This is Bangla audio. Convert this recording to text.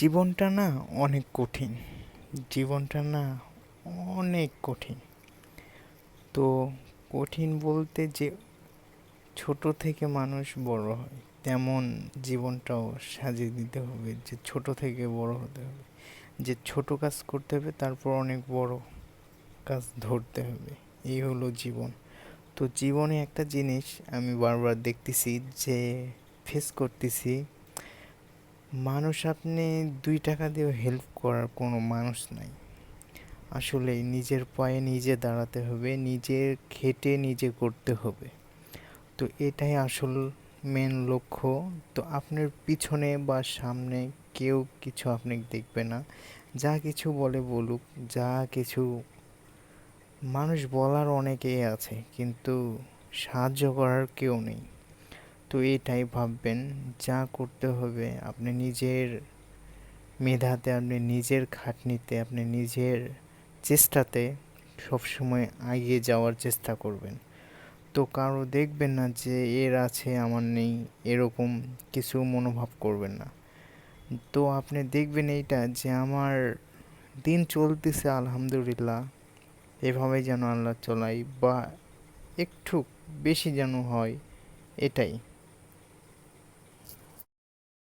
জীবনটা না অনেক কঠিন। জীবনটা না অনেক কঠিন। তো কঠিন বলতে যে ছোট থেকে মানুষ বড় হয়, তেমন জীবনটাও সাজিয়ে দিতে হবে যে ছোট থেকে বড় হতে হবে। যে ছোট কাজ করতে হবে, তারপর অনেক বড় কাজ ধরতে হবে। এই হলো জীবন। তো জীবনে একটা জিনিস আমি বারবার দেখতেছি যে ফেস করতেছি মানুষ আপনি দুই টাকা দিয়েও হেল্প করার কোনো মানুষ নাই। আসলে নিজের পায়ে নিজে দাঁড়াতে হবে নিজের খেটে নিজে করতে হবে। তো এটাই আসল মেন লক্ষ্য। তো আপনার পিছনে বা সামনে কেউ কিছু আপনি দেখবে না। যা কিছু বলে বলুক, যা কিছু মানুষ বলার অনেকেই আছে, কিন্তু সাহায্য করার কেউ নেই। তো এটাই ভাববেন, যা করতে হবে আপনি নিজের মেধাতে, আপনি নিজের খাটনিতে, আপনি নিজের চেষ্টাতে সবসময় এগিয়ে যাওয়ার চেষ্টা করবেন। তো কারও দেখবেন না যে এর আছে, আমার নেই, এরকম কিছু মনোভাব করবেন না। তো আপনি দেখবেন এইটা যে আমার দিন চলতেছে আলহামদুলিল্লাহ, এভাবেই যেন আল্লাহ চলাই বা একটু বেশি যেন হয়, এটাই।